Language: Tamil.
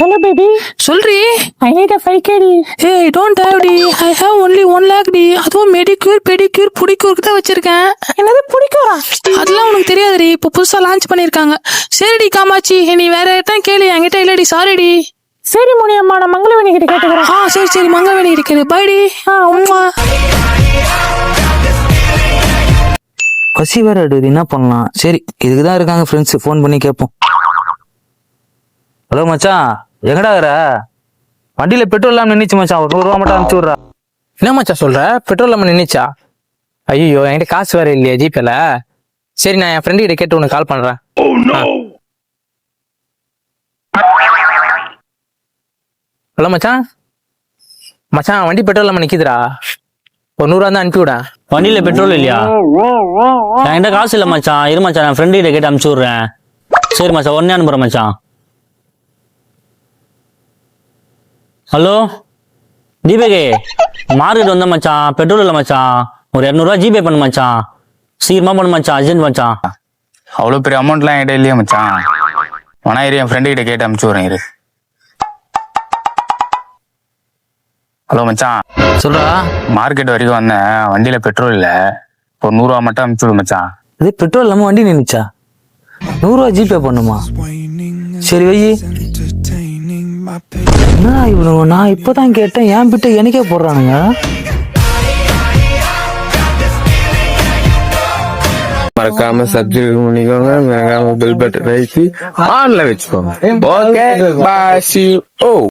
Hello, baby. சொல்றி. I need a 5k. Hey don't have D. I have only one lakh D. அதுவும் மெடிக்யூர் பெடிக்யூர் புடிக்யூருக்கு தான் வச்சிருக்கேன். என்னது பிடிக்கிறா அதெல்லாம் உனக்கு தெரியாதுடி. இப்போ புதுசா லான்ச் பண்ணிருக்காங்க சரிடி காமாச்சி நீ வேற யார்ட்டும் கேளு. என்கிட்ட இல்லடி சாரிடி சரி முனியம்மா நான் மங்களவேணி கிட்ட கேட்டுக்கிறேன். ஆ சரி சரி. மங்கவேணி இருக்கிறது பைடி ஆ உம்மா. பசி வேற என்ன பண்ணலாம்? சரி இதுக்கு தான் இருக்காங்க ஃப்ரெண்ட்ஸ் ஃபோன் பண்ணி கேட்போம். ஹலோ மச்சான் எங்கடா இருக்கிற வண்டியில பெட்ரோல் இல்லாம நின்னுச்சு மச்சான் ஒரு நூறுரூவா மட்டும் அனுப்பிச்சு விட்றா. என்ன மச்சான் சொல்ற? பெட்ரோல் இல்லாம நின்னுச்சா? ஐயோ என்கிட்ட காசு வேற இல்லையா ஜிபேல சரி நான் என் ஃப்ரெண்டு கிட்ட கேட்டு உனக்கு கால் பண்றேன். ஹலோ மச்சான். மச்சான் வண்டி பெட்ரோல் இல்லாம நிக்குதுடா. ஒரு நூறுவா தான் அனுப்பி விட வண்டியில பெட்ரோல் இல்லையா? என்கிட்ட காசு இல்ல மச்சான். இரு மச்சான் என் ஃப்ரெண்டு கிட்ட கேட்டு அனுப்பிச்சு விடுறேன். சரி மச்சான் உடனே அனுப்புறேன் மச்சான். ஹலோ? தீபகே மார்க்கெட் வந்த மச்சான் பெட்ரோல் இல்ல மச்சான். ஒரு இரநூறுவா ஜிபே பண்ணு மச்சான். சீக்கிரமா பண்ணு மச்சான் அர்ஜென்ட் மச்சான். அவ்வளோ பெரிய அமௌண்ட்லாம் என்கிட்ட இல்லையா மச்சான். வேணா இரு என் ஃப்ரெண்டு கிட்ட கேட்டு அனுப்பிச்சு விட்றேன் இரு. ஹலோ மச்சான். சொல்றா. மார்க்கெட் வரைக்கும் வந்தேன். வண்டியில பெட்ரோல் இல்ல. ஒரு நூறுரூவா மட்டும் அனுப்பிச்சு விடு மச்சான். இது பெட்ரோல் இல்லாம வண்டி நின்னுச்சா? நூறுரூவா ஜிபே பண்ணுமா? சரி வை. என்ன நான் இப்பதான் கேட்டேன். என் பிட்ட எனக்கே போடுறானுங்க. மறக்காம சப்ஸ்கிரைப் பண்ணிக்கோங்க. மறக்காம பெல் பட்டன் அழுத்தி ஆன்ல வச்சுக்கோங்க. Okay bye C O